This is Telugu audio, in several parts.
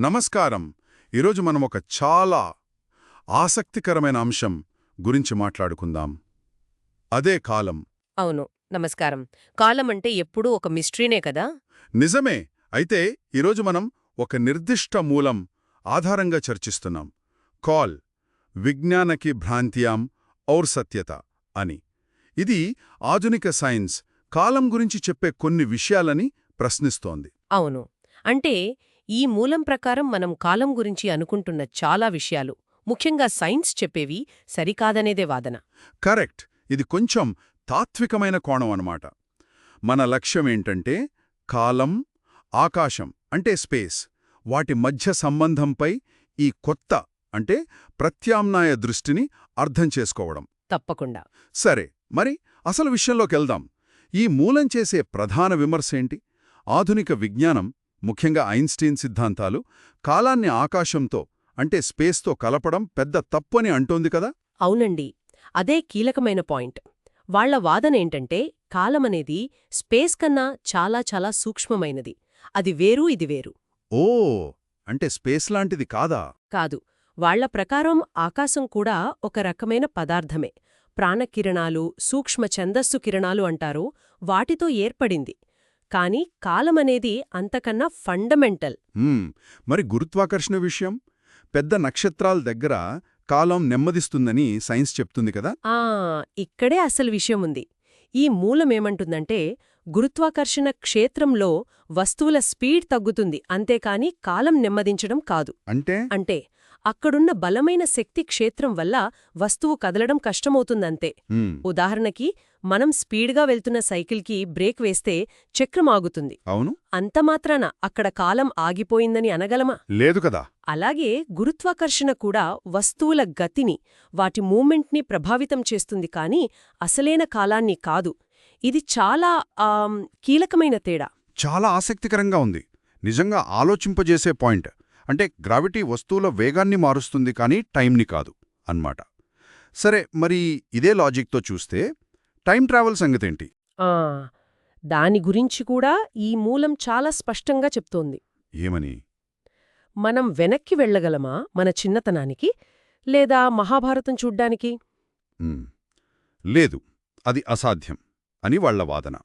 నమస్కారం. ఈరోజు మనం ఒక చాలా ఆసక్తికరమైన అంశం గురించి మాట్లాడుకుందాం. అదే కాలం. అవును నమస్కారం. కాలం అంటే ఎప్పుడూ ఒక మిస్టరీనే కదా? నిజమే. అయితే ఈరోజు మనం ఒక నిర్దిష్ట మూలం ఆధారంగా చర్చిస్తున్నాం. కాల్ విజ్ఞానకి భ్రాంత్యాం ఔర్ సత్యత అని. ఇది ఆధునిక సైన్స్ కాలం గురించి చెప్పే కొన్ని విషయాలని ప్రశ్నిస్తోంది. అవును. అంటే ఈ మూలం ప్రకారం మనం కాలం గురించి అనుకుంటున్న చాలా విషయాలు. ముఖ్యంగా సైన్స్ చెప్పేవి సరికాదనేదే వాదన. కరెక్ట్. ఇది కొంచెం తాత్వికమైన కోణం అన్నమాట. మన లక్ష్యం ఏంటంటే కాలం ఆకాశం అంటే స్పేస్. వాటి మధ్య సంబంధంపై ఈ కొత్త అంటే ప్రత్యామ్నాయ దృష్టిని అర్థం చేసుకోవడం. తప్పకుండా. సరే మరి అసలు విషయంలోకెళ్దాం. ఈ మూలం చేసే ప్రధాన విమర్శేంటి ఆధునిక విజ్ఞానం ముఖ్యంగా ఐన్స్టీన్ సిద్ధాంతాలు కాలాన్ని ఆకాశంతో అంటే స్పేస్తో కలపడం పెద్ద తప్పు అని అంటోంది కదా? అవునండి. అదే కీలకమైన పాయింట్. వాళ్ళ వాదనేంటంటే కాలమనేది స్పేస్ కన్నా చాలా చాలా సూక్ష్మమైనది. అది వేరు ఇది వేరు. ఓ! అంటే స్పేస్ లాంటిది కాదా? కాదు. వాళ్ళ ప్రకారం ఆకాశం కూడా ఒక రకమైన పదార్థమే. ప్రాణకిరణాలు సూక్ష్మ ఛందస్సు కిరణాలు అంటారు వాటితో ఏర్పడింది. కాని కాలమనేది అంతకన్నా ఫండమెంటల్. మరి గురుత్వాకర్షణ విషయం? పెద్ద నక్షత్రాల దగ్గర కాలం నెమ్మదిస్తుందని సైన్స్ చెప్తుంది కదా? ఆ ఇక్కడే అసలు విషయం ఉంది. ఈ మూలమేమంటుందంటే గురుత్వాకర్షణ క్షేత్రంలో వస్తువుల స్పీడ్ తగ్గుతుంది అంతేకాని కాలం నెమ్మదించడం కాదు. అంటే? అంటే అక్కడున్న బలమైన శక్తి క్షేత్రం వల్ల వస్తువు కదలడం కష్టమవుతుందంతే. ఉదాహరణకి మనం స్పీడ్గా వెళ్తున్న సైకిల్కి బ్రేక్ వేస్తే చక్రం ఆగుతుంది. అవును. అంతమాత్రాన అక్కడ కాలం ఆగిపోయిందని అనగలమా? లేదు కదా. అలాగే గురుత్వాకర్షణ కూడా వస్తువుల గతిని వాటి మూమెంట్ని ప్రభావితం చేస్తుంది కానీ అసలైన కాలాన్ని కాదు. ఇది చాలా కీలకమైన తేడా. చాలా ఆసక్తికరంగా ఉంది. నిజంగా ఆలోచింపజేసే పాయింట్. అంటే గ్రావిటీ వస్తువుల వేగాన్ని మారుస్తుంది కానీ టైంని కాదు అన్నమాట. సరే మరి ఇదే లాజిక్తో చూస్తే టైం ట్రావెల్ సంగతేంటి? ఆ దాని గురించి కూడా ఈ మూలం చాలా స్పష్టంగా చెప్తోంది. ఏమని? మనం వెనక్కి వెళ్ళగలమా మన చిన్నతనానికి లేదా మహాభారతం చూడ్డానికి? లేదు అది అసాధ్యం అని వాళ్ళ వాదన.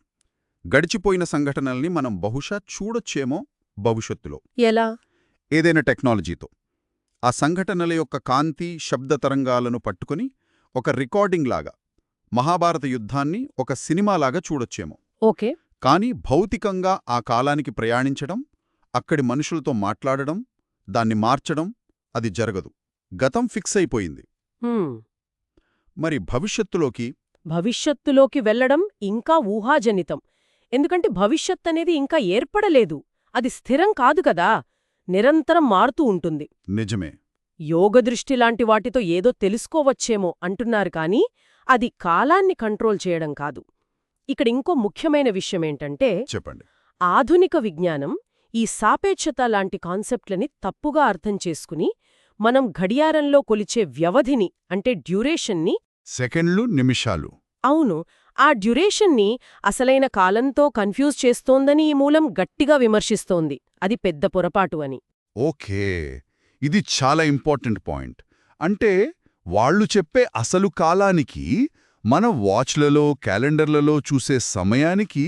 గడిచిపోయిన సంఘటనల్ని మనం బహుశా చూడొచ్చేమో భవిష్యత్తులో. ఎలా? ఏదైనా టెక్నాలజీతో. ఆ సంఘటనల యొక్క కాంతి శబ్ద తరంగాలను పట్టుకుని ఒక రికార్డింగ్ లాగా మహాభారత యుద్ధాన్ని ఒక సినిమాలాగా చూడొచ్చేమో. ఓకే. కానీ భౌతికంగా ఆ కాలానికి ప్రయాణించడం అక్కడి మనుషులతో మాట్లాడడం దాన్ని మార్చడం అది జరగదు. గతం ఫిక్స్ అయిపోయింది. మరి భవిష్యత్తులోకి? భవిష్యత్తులోకి వెళ్ళడం ఇంకా ఊహాజనితం. ఎందుకంటే భవిష్యత్ అనేది ఇంకా ఏర్పడలేదు. అది స్థిరం కాదు కదా. నిరంతరం మారుతూ ఉంటుంది. నిజమే. యోగదృష్టి లాంటి వాటితో ఏదో తెలుసుకోవచ్చేమో అంటున్నారు కానీ అది కాలాన్ని కంట్రోల్ చేయడం కాదు. ఇక్కడ ఇంకో ముఖ్యమైన విషయమేంటంటే చెప్పండి. ఆధునిక విజ్ఞానం ఈ సాపేక్షత లాంటి కాన్సెప్ట్లని తప్పుగా అర్థం చేసుకుని మనం గడియారంలో కొలిచే వ్యవధిని అంటే డ్యూరేషన్ని సెకండ్లు నిమిషాలు. అవును. ఆ డ్యూరేషన్ని అసలైన కాలంతో కన్ఫ్యూజ్ చేస్తోందని ఈ మూలం గట్టిగా విమర్శిస్తోంది. అది పెద్ద పొరపాటు అని. ఓకే. ఇది చాలా ఇంపార్టెంట్ పాయింట్. అంటే వాళ్ళు చెప్పే అసలు కాలానికి మన వాచ్లలో క్యాలెండర్లలో చూసే సమయానికి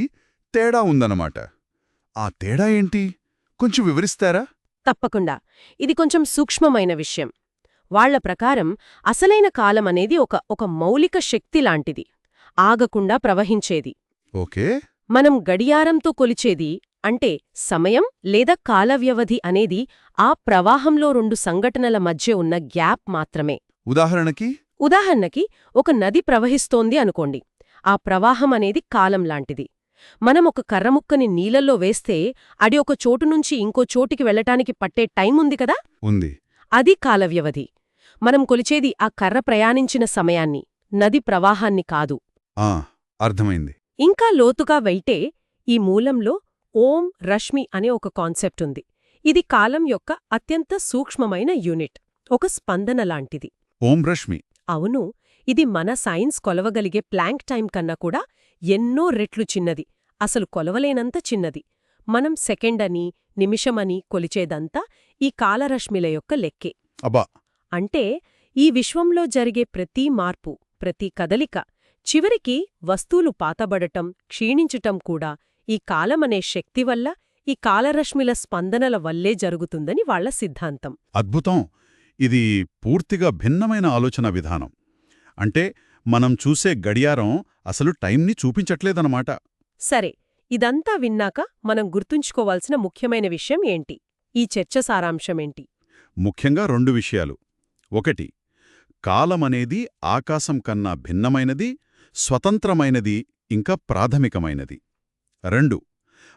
తేడా ఉందన్నమాట. ఆ తేడా ఏంటి? కొంచెం వివరిస్తారా? తప్పకుండా. ఇది కొంచెం సూక్ష్మమైన విషయం. వాళ్ళ ప్రకారం అసలైన కాలం అనేది ఒక ఒక మౌలిక శక్తి లాంటిది. ఆగకుండా ప్రవహించేది. ఓకే. మనం గడియారంతో కొలిచేది అంటే సమయం లేదా కాలవ్యవధి అనేది ఆ ప్రవాహంలో రెండు సంఘటనల మధ్య ఉన్న గ్యాప్ మాత్రమే. ఉదాహరణకి? ఉదాహరణకి ఒక నది ప్రవహిస్తోంది అనుకోండి. ఆ ప్రవాహం అనేది కాలం లాంటిది. మనం ఒక కర్రముక్కని నీళ్ళల్లో వేస్తే అది ఒక చోటు నుంచి ఇంకో చోటికి వెళ్ళటానికి పట్టే టైం ఉంది కదా? ఉంది. అది కాలవ్యవధి. మనం కొలిచేది ఆ కర్ర ప్రయాణించిన సమయాన్ని నది ప్రవాహాన్ని కాదు. అర్థమైంది. ఇంకా లోతుగా వెళ్తే ఈ మూలంలో ఓం రశ్మి అనే ఒక కాన్సెప్ట్ ఉంది. ఇది కాలం యొక్క అత్యంత సూక్ష్మమైన యూనిట్ ఒక స్పందన లాంటిది. ఓం రశ్మి అవును ఇది మన సైన్స్ కొలవగలిగే ప్లాంక్ టైం కన్నా కూడా ఎన్నో రెట్లు చిన్నది అసలు కొలవలేనంత చిన్నది. మనం సెకండ్ అని నిమిషమని కొలిచేదంతా ఈ కాలరశ్మిల యొక్క లెక్కే. అబ్బా! అంటే ఈ విశ్వంలో జరిగే ప్రతి మార్పు ప్రతి కదలిక చివరికి వస్తువులు పాతబడటం క్షీణించటం కూడా ఈ కాలమనే శక్తి వల్ల ఈ కాలరశ్మిల స్పందనల వల్లే జరుగుతుందని వాళ్ళ సిద్ధాంతం. అద్భుతం! ఇది పూర్తిగా భిన్నమైన ఆలోచన విధానం. అంటే మనం చూసే గడియారం అసలు టైంని చూపించట్లేదన్నమాట. సరే ఇదంతా విన్నాక మనం గుర్తుంచుకోవాల్సిన ముఖ్యమైన విషయం ఏంటి? ఈ చర్చ సారాంశమేంటి ముఖ్యంగా రెండు విషయాలు. ఒకటి కాలమనేది ఆకాశం కన్నా భిన్నమైనది స్వతంత్రమైనది ఇంకా ప్రాథమికమైనది. రెండు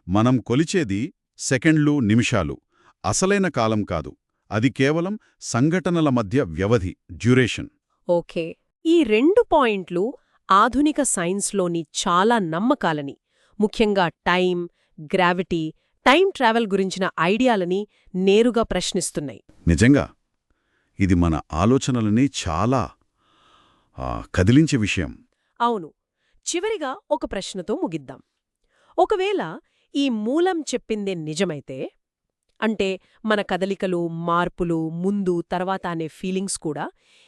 మనం కొలిచేది సెకండ్లు నిమిషాలు. అసలైన కాలం కాదు. అది కేవలం సంఘటనల మధ్య వ్యవధి డ్యూరేషన్. ఓకే. ఈ రెండు పాయింట్లు ఆధునిక సైన్స్లోని చాలా నమ్మకాలని ముఖ్యంగా టైం గ్రావిటీ టైం ట్రావెల్ గురించిన ఐడియాలని నేరుగా ప్రశ్నిస్తున్నాయి. నిజంగా ఇది మన ఆలోచనలని చాలా కదిలించే విషయం. అవును. చివరిగా ఒక ప్రశ్నతో ముగిద్దాం. ఒకవేళ ఈ మూలం చెప్పిందే నిజమైతే అంటే మన కదలికలు మార్పులు ముందు తర్వాత అనే ఫీలింగ్స్ కూడా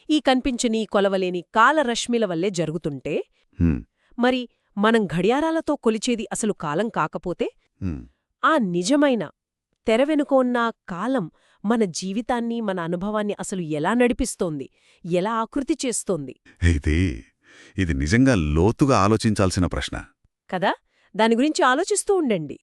ఈ కనిపించని కొలవలేని కాలరశ్మిల వల్లే జరుగుతుంటే మరి మనం ఘడియారాలతో కొలిచేది అసలు కాలం కాకపోతే. ఆ నిజమైన తెర వెనుక ఉన్న కాలం మన జీవితాన్ని మన అనుభవాన్ని అసలు ఎలా నడిపిస్తోంది ఎలా ఆకృతి చేస్తోంది? ఇది నిజంగా లోతుగా ఆలోచించాల్సిన ప్రశ్న. కదా? దాని గురించి ఆలోచిస్తూ ఉండండి.